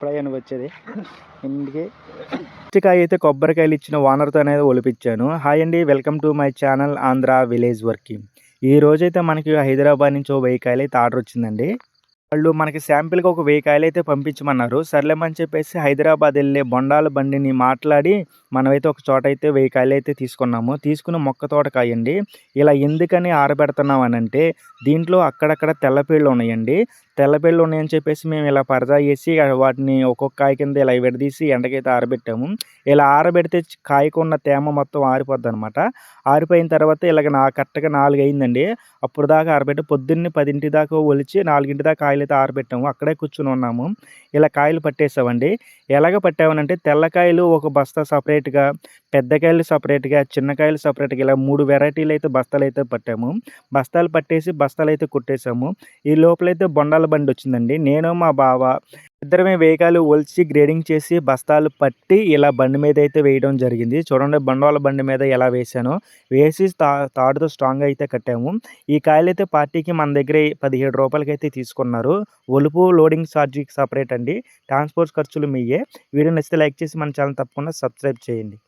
ఎప్పుడైనా వచ్చేది. ఇంటికి పుచ్చకాయ అయితే కొబ్బరికాయలు ఇచ్చిన ఓనర్తో అనేది ఒలిపించాను. హాయ్ అండి welcome to my channel Andhra village working. ఈ రోజైతే మనకి హైదరాబాద్ నుంచి ఓ వెయ్యి కాయలు అయితే ఆర్డర్ వచ్చిందండి. వాళ్ళు మనకి శాంపిల్గా ఒక వెయ్యి కాయలు అయితే పంపించమన్నారు. సర్లేమని చెప్పేసి హైదరాబాద్ వెళ్ళే బొండాల బండిని మాట్లాడి మనమైతే ఒక చోట అయితే వెయ్యి కాయలు అయితే తీసుకున్నాము. తీసుకున్న మొక్క తోట కాయండి ఇలా ఎందుకని ఆరబెడుతున్నాం అని అంటే దీంట్లో అక్కడక్కడ తెల్లపీళ్ళు ఉన్నాయండి. తెల్లబెళ్ళు ఉన్నాయని చెప్పేసి మేము ఇలా పరదా వేసి వాటిని ఒక్కొక్క కాయ కింద ఇలా విడదీసి ఎండకైతే ఆరబెట్టాము. ఇలా ఆరబెడితే కాయకున్న తేమ మొత్తం ఆరిపోద్ది అనమాట ఆరిపోయిన తర్వాత ఇలాగ నా కరెక్ట్గా నాలుగు అయిందండి అప్పుడు దాకా ఆరబెట్టి పొద్దున్నే పదింటి దాకా ఒలిచి నాలుగింటి దాకా కాయలు అయితే ఆరబెట్టాము. అక్కడే కూర్చుని ఉన్నాము. ఇలా కాయలు పట్టేసామండి ఎలాగ పట్టావనంటే తెల్లకాయలు ఒక బస్తా సపరేట్గా పెద్ద కాయలు సపరేట్గా చిన్న కాయలు సపరేట్గా ఇలా మూడు వెరైటీలు అయితే బస్తాలు అయితే పట్టాము. బస్తాలు పట్టేసి బస్తాలు అయితే కొట్టేసాము. ఈ లోపలైతే బొండాల బండి వచ్చిందండి. నేను మా బావ ఇద్దరమే వేగాలు ఒలిచి గ్రేడింగ్ చేసి బస్తాలు పట్టి ఇలా బండి మీద అయితే వేయడం జరిగింది. చూడండి బండవాల బండి మీద ఎలా వేసానో వేసి తా తాడుతో స్ట్రాంగ్ అయితే కట్టాము. ఈ కాయలు అయితే పార్టీకి మన దగ్గర పదిహేడు రూపాయలకి అయితే తీసుకున్నారు. ఒలుపు లోడింగ్ ఛార్జీకి సపరేట్ అండి. ట్రాన్స్పోర్ట్ ఖర్చులు మీయే. వీడియో నచ్చితే లైక్ చేసి మన ఛానల్ తప్పకుండా సబ్స్క్రైబ్ చేయండి.